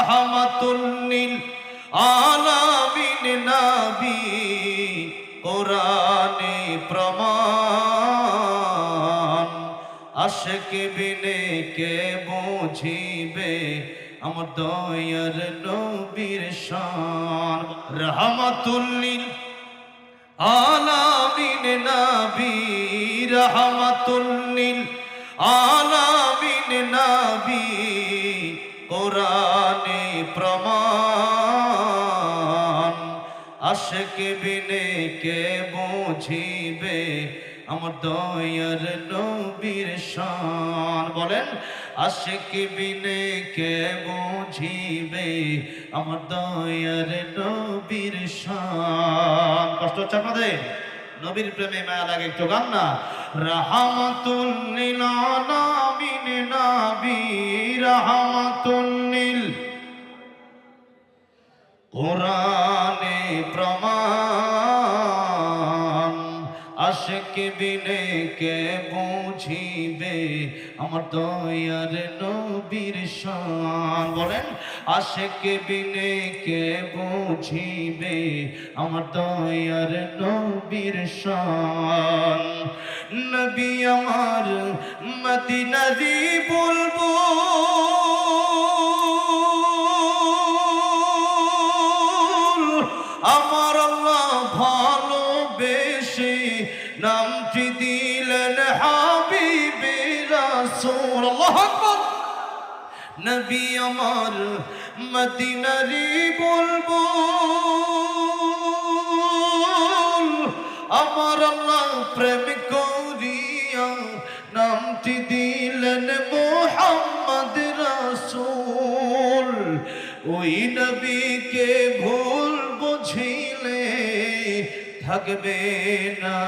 রহমাতুল্লিল আলামিন কোরআনে প্রমাণ। আশক বিনে কে বুঝিবে আমার দয়ার নবীর শান। আলামিন নবী রহমাতুল্লিল আলামিন নবী, কোরআনে প্রমাণ। আশক বিনে কে বুঝিবে? আমার দয়ার নবীর শান। বলেন, আশক বিনে কে বুঝিবে? আমার দয়ার নবীর শান। কষ্ট হচ্ছে আপনাদের? নবীর প্রেমে মায়া লাগে, একটু গান না। রাহমাতুল লিল আলামিন নবী রাহমাতুল কোরআনে প্রমাণ, আশক বিনে কে বুঝিবে? আমার দয়ার নবীর শান। বলেন, আশক বিনে কে বুঝিবে? আমার দয়ার নবীর শান। নবী আমার মদিনারি বলব রাসূল নবী আমার মদিনারি বলব আমার আল্লাহ প্রেম করিয়া নামটি দিলেন মোহাম্মদ রাসূল। ওই নবীকে ভুল বুঝিলে থাকবে না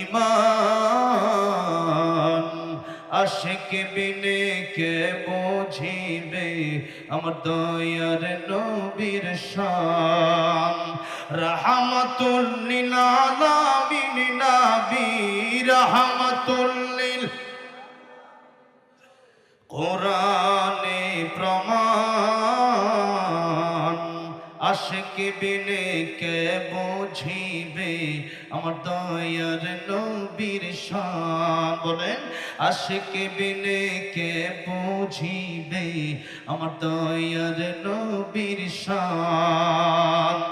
ইমান। আশিক বিনে কে বুঝিবে আমার দয়ার নবীর শান? রাহমাতুল লিল আলামিন নবী রাহমাতুল কোরআনে প্রমাণ আশিক বিনে কে বুঝিবে? আমার দয়ার নবীর শান। বলেন, আশিক বিনে কে বুঝিবে? আমার দয়ার নবীর শান।